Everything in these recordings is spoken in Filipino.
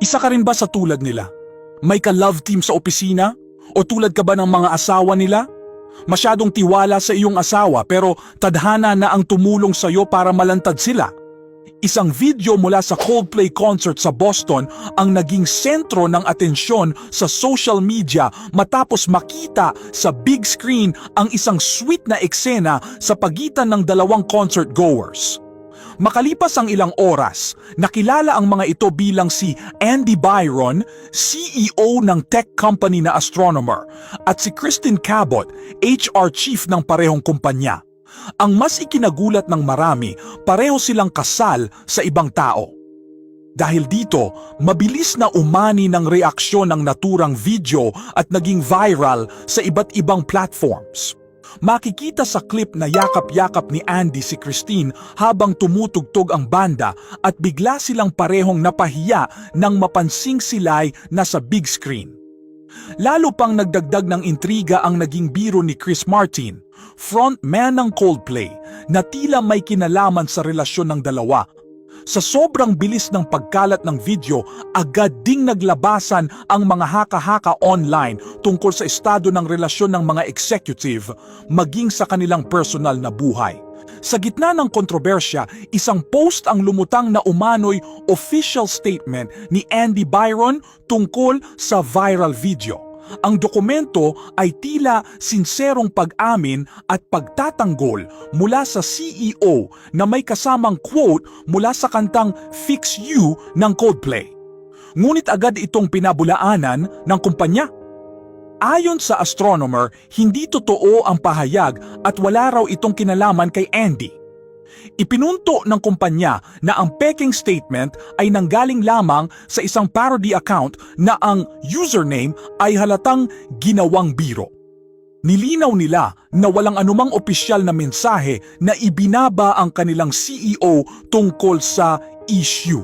Isa ka rin ba sa tulad nila? May ka-love team sa opisina? O tulad ka ba ng mga asawa nila? Masyadong tiwala sa iyong asawa pero tadhana na ang tumulong sa iyo para malantad sila. Isang video mula sa Coldplay concert sa Boston ang naging sentro ng atensyon sa social media matapos makita sa big screen ang isang sweet na eksena sa pagitan ng dalawang concert goers. Makalipas ang ilang oras, nakilala ang mga ito bilang si Andy Byron, CEO ng tech company na Astronomer, at si Kristen Cabot, HR chief ng parehong kumpanya. Ang mas ikinagulat ng marami, pareho silang kasal sa ibang tao. Dahil dito, mabilis na umani ng reaksyon ng naturang video at naging viral sa iba't ibang platforms. Makikita sa clip na yakap-yakap ni Andy si Christine habang tumutugtog ang banda at bigla silang parehong napahiya nang mapansing sila'y nasa big screen. Lalo pang nagdagdag ng intriga ang naging biro ni Chris Martin, frontman ng Coldplay, na tila may kinalaman sa relasyon ng dalawa. Sa sobrang bilis ng pagkalat ng video, agad ding naglabasan ang mga haka-haka online tungkol sa estado ng relasyon ng mga executive maging sa kanilang personal na buhay. Sa gitna ng kontrobersya, isang post ang lumutang na umano'y official statement ni Andy Byron tungkol sa viral video. Ang dokumento ay tila sinserong pag-amin at pagtatanggol mula sa CEO na may kasamang quote mula sa kantang Fix You ng Coldplay. Ngunit agad itong pinabulaanan ng kumpanya. Ayon sa astronomer, hindi totoo ang pahayag at wala raw itong kinalaman kay Andy. Ipinunto ng kumpanya na ang peking statement ay nanggaling lamang sa isang parody account na ang username ay halatang ginawang biro. Nilinaw nila na walang anumang opisyal na mensahe na ibinaba ang kanilang CEO tungkol sa issue.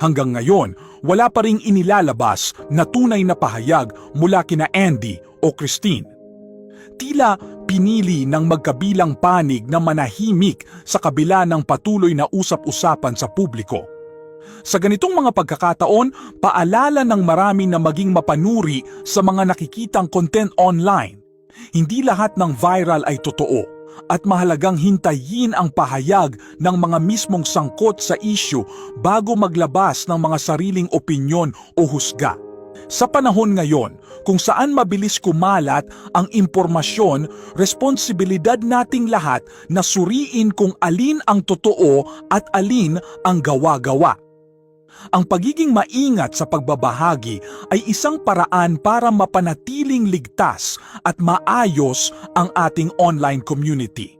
Hanggang ngayon, wala pa ring inilalabas na tunay na pahayag mula kina Andy o Christine. Tila pinili ng magkabilang panig na manahimik sa kabila ng patuloy na usap-usapan sa publiko. Sa ganitong mga pagkakataon, paalala ng marami na maging mapanuri sa mga nakikitang content online. Hindi lahat ng viral ay totoo at mahalagang hintayin ang pahayag ng mga mismong sangkot sa issue bago maglabas ng mga sariling opinyon o husga. Sa panahon ngayon, kung saan mabilis kumalat ang impormasyon, responsibilidad nating lahat na suriin kung alin ang totoo at alin ang gawa-gawa. Ang pagiging maingat sa pagbabahagi ay isang paraan para mapanatiling ligtas at maayos ang ating online community.